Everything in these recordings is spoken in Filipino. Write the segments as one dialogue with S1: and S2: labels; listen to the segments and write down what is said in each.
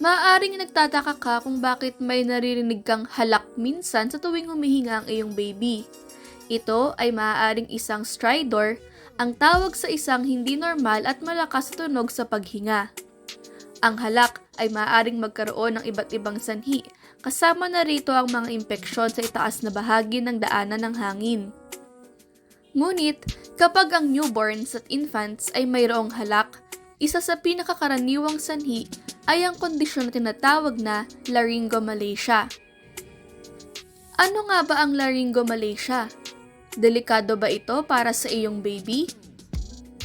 S1: Maaaring nagtataka ka kung bakit may naririnig kang halak minsan sa tuwing humihinga ang iyong baby. Ito ay maaaring isang stridor, ang tawag sa isang hindi normal at malakas na tunog sa paghinga. Ang halak ay maaaring magkaroon ng iba't ibang sanhi, kasama na rito ang mga impeksyon sa itaas na bahagi ng daanan ng hangin. Ngunit, kapag ang newborns at infants ay mayroong halak, isa sa pinakakaraniwang sanhi ay ang kondisyon na tinatawag na laryngomalacia. Ano nga ba ang laryngomalacia? Delikado ba ito para sa iyong baby?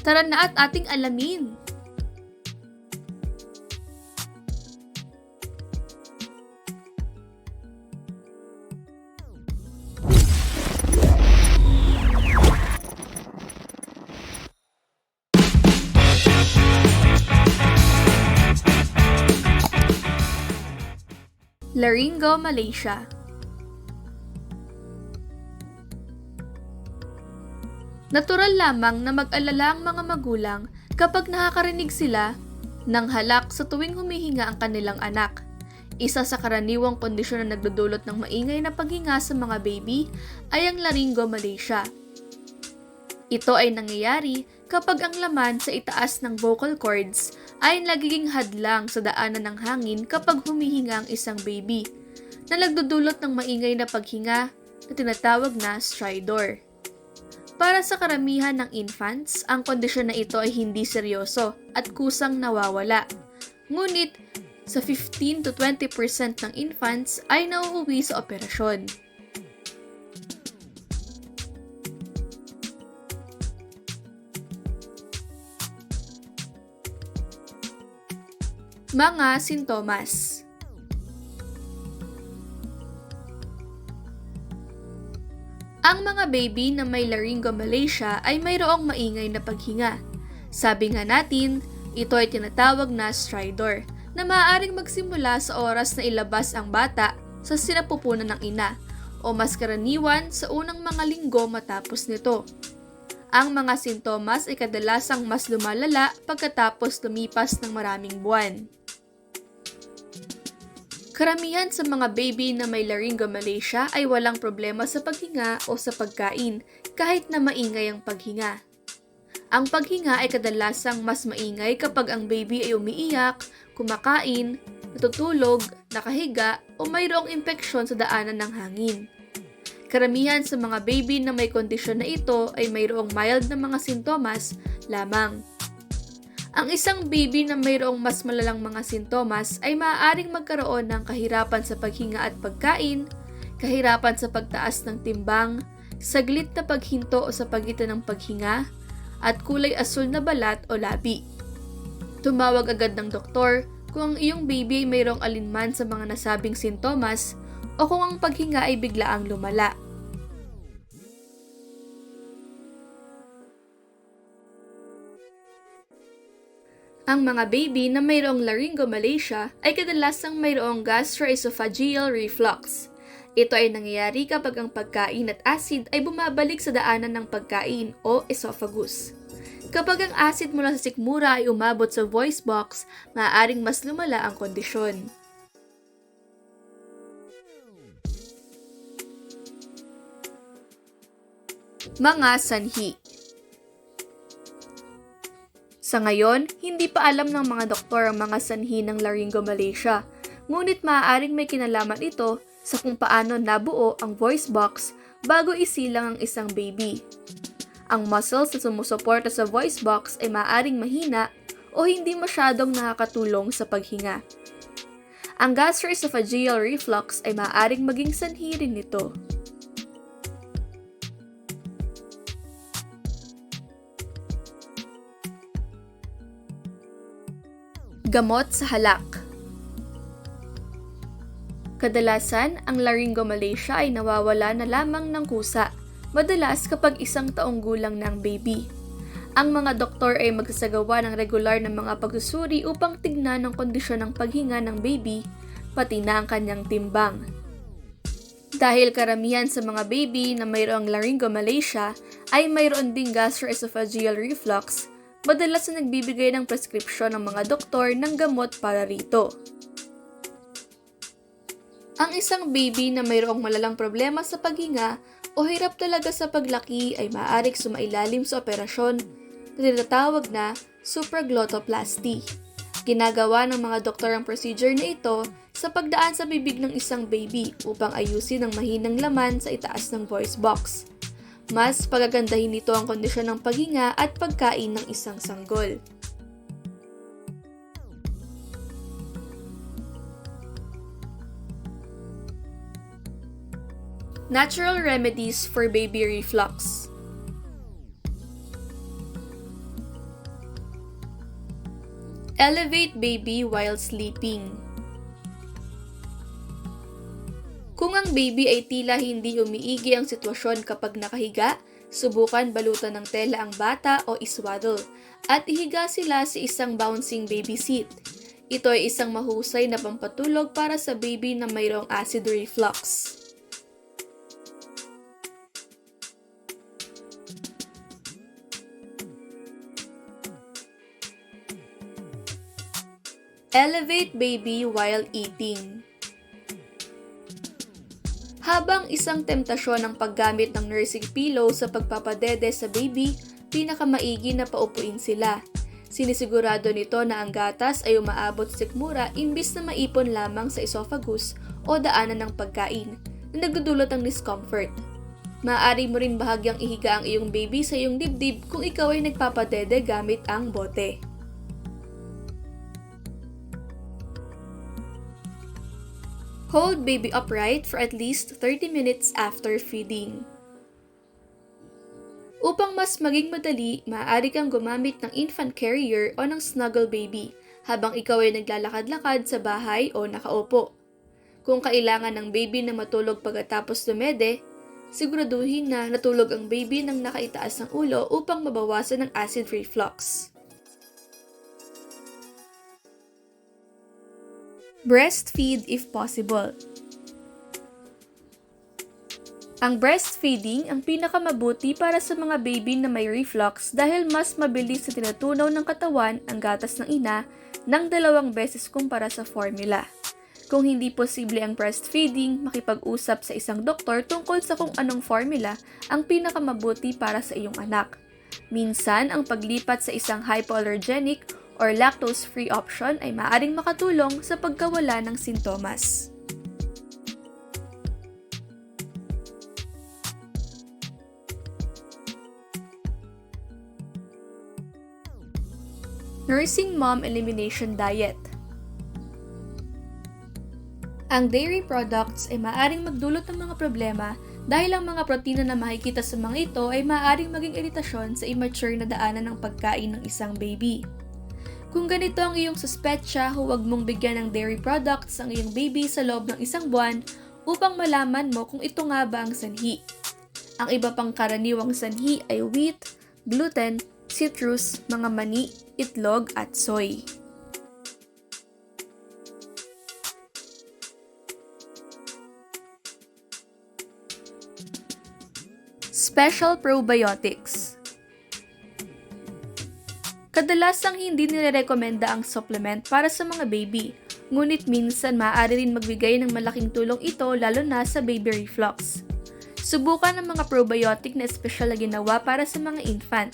S1: Tara na at ating alamin! Laryngomalacia Natural lamang na mag-alala ang mga magulang kapag nakakarinig sila ng halak sa tuwing humihinga ang kanilang anak. Isa sa karaniwang kondisyon na nagdudulot ng maingay na paghinga sa mga baby ay ang laryngomalacia. Ito ay nangyayari kapag ang laman sa itaas ng vocal cords ay nagiging hadlang sa daanan ng hangin kapag humihinga ang isang baby, na nagdudulot ng maingay na paghinga na tinatawag na stridor. Para sa karamihan ng infants, ang kondisyon na ito ay hindi seryoso at kusang nawawala. Ngunit, sa 15 to 20% ng infants ay nauuwi sa operasyon. Mga sintomas Ang mga baby na may laryngomalacia ay mayroong maingay na paghinga. Sabi nga natin, ito ay tinatawag na stridor na maaaring magsimula sa oras na ilabas ang bata sa sinapupunan ng ina o mas karaniwan sa unang mga linggo matapos nito. Ang mga sintomas ay kadalasang mas lumalala pagkatapos lumipas ng maraming buwan. Karamihan sa mga baby na may laryngomalacia ay walang problema sa paghinga o sa pagkain kahit na maingay ang paghinga. Ang paghinga ay kadalasang mas maingay kapag ang baby ay umiiyak, kumakain, natutulog, nakahiga o mayroong impeksyon sa daanan ng hangin. Karamihan sa mga baby na may kondisyon na ito ay mayroong mild na mga sintomas lamang. Ang isang baby na mayroong mas malalang mga sintomas ay maaaring magkaroon ng kahirapan sa paghinga at pagkain, kahirapan sa pagtaas ng timbang, saglit na paghinto o sa pagitan ng paghinga, at kulay asul na balat o labi. Tumawag agad ng doktor kung ang iyong baby ay mayroong alinman sa mga nasabing sintomas o kung ang paghinga ay biglaang lumala. Ang mga baby na mayroong laryngomalacia ay kadalasang mayroong gastroesophageal reflux. Ito ay nangyayari kapag ang pagkain at acid ay bumabalik sa daanan ng pagkain o esophagus. Kapag ang acid mula sa sikmura ay umabot sa voice box, maaaring mas lumala ang kondisyon. Mga sanhi Sa ngayon, hindi pa alam ng mga doktor ang mga sanhi ng laryngomalacia, ngunit maaaring may kinalaman ito sa kung paano nabuo ang voice box bago isilang ang isang baby. Ang muscles na sumusuporta sa voice box ay maaaring mahina o hindi masyadong nakakatulong sa paghinga. Ang gastroesophageal reflux ay maaaring maging sanhi rin nito. Gamot sa halak Kadalasan, ang laryngomalacia ay nawawala na lamang ng kusa, madalas kapag isang taong gulang ng baby. Ang mga doktor ay magsasagawa ng regular na mga pagsusuri upang tignan ang kondisyon ng paghinga ng baby, pati na ang kanyang timbang. Dahil karamihan sa mga baby na mayroong laryngomalacia ay mayroon ding gastroesophageal reflux, madalas na nagbibigay ng prescription ng mga doktor ng gamot para rito. Ang isang baby na mayroong malalang problema sa paghinga o hirap talaga sa paglaki ay maaaring sumailalim sa operasyon na tinatawag na supraglottoplasty. Ginagawa ng mga doktor ang procedure na ito sa pagdaan sa bibig ng isang baby upang ayusin ang mahinang laman sa itaas ng voice box. Mas pagagandahin nito ang kondisyon ng paghinga at pagkain ng isang sanggol. Natural remedies for baby reflux. Elevate baby while sleeping. Kung ang baby ay tila hindi umiigi ang sitwasyon kapag nakahiga, subukan balutan ng tela ang bata o iswaddle at ihiga sila sa isang bouncing baby seat. Ito ay isang mahusay na pampatulog para sa baby na mayroong acid reflux. Elevate baby while eating. Habang isang temptasyon ang paggamit ng nursing pillow sa pagpapadede sa baby, pinakamaigi na paupuin sila. Sinisigurado nito na ang gatas ay umaabot sa sikmura imbis na maipon lamang sa esophagus o daanan ng pagkain na nagdudulot ng discomfort. Maaari mo rin bahagyang ihiga ang iyong baby sa iyong dibdib kung ikaw ay nagpapadede gamit ang bote. Hold baby upright for at least 30 minutes after feeding. Upang mas maging madali, maaari kang gumamit ng infant carrier o ng snuggle baby habang ikaw ay naglalakad-lakad sa bahay o nakaupo. Kung kailangan ng baby na matulog pagkatapos dumede, siguraduhin na natulog ang baby ng nakaitaas ng ulo upang mabawasan ang acid reflux. Breastfeed if possible. Ang breastfeeding ang pinakamabuti para sa mga baby na may reflux dahil mas mabilis sa tinatunaw ng katawan ang gatas ng ina ng dalawang beses kumpara sa formula. Kung hindi posible ang breastfeeding, makipag-usap sa isang doktor tungkol sa kung anong formula ang pinakamabuti para sa iyong anak. Minsan, ang paglipat sa isang hypoallergenic or lactose-free option ay maaring makatulong sa pagkawala ng sintomas. Nursing Mom Elimination Diet Ang dairy products ay maaring magdulot ng mga problema dahil ang mga protina na makikita sa mga ito ay maaring maging iritasyon sa immature na daanan ng pagkain ng isang baby. Kung ganito ang iyong suspetsya, huwag mong bigyan ng dairy products ang iyong baby sa loob ng isang buwan upang malaman mo kung ito nga ba ang sanhi. Ang iba pang karaniwang sanhi ay wheat, gluten, citrus, mga mani, itlog at soy. Special Probiotics Kadalasang hindi nirerekomenda ang supplement para sa mga baby, ngunit minsan maaari rin magbigay ng malaking tulong ito lalo na sa baby reflux. Subukan ang mga probiotic na espesyal na ginawa para sa mga infant.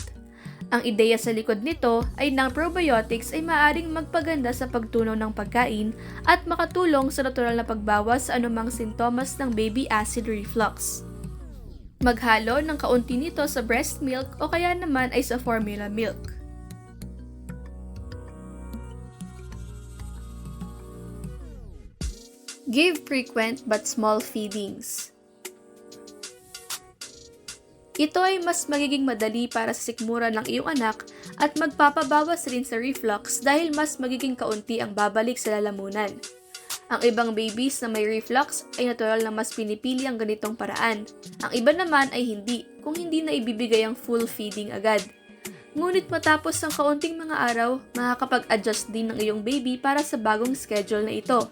S1: Ang ideya sa likod nito ay ng probiotics ay maaaring magpaganda sa pagtunaw ng pagkain at makatulong sa natural na pagbawas sa anumang sintomas ng baby acid reflux. Maghalo ng kaunti nito sa breast milk o kaya naman ay sa formula milk. Give frequent but small feedings. Ito ay mas magiging madali para sa sikmura ng iyong anak at magpapabawas rin sa reflux dahil mas magiging kaunti ang babalik sa lalamunan. Ang ibang babies na may reflux ay natural na mas pinipili ang ganitong paraan. Ang iba naman ay hindi, kung hindi na ibibigay ang full feeding agad. Ngunit matapos ang kaunting mga araw, makakapag-adjust din ng iyong baby para sa bagong schedule na ito.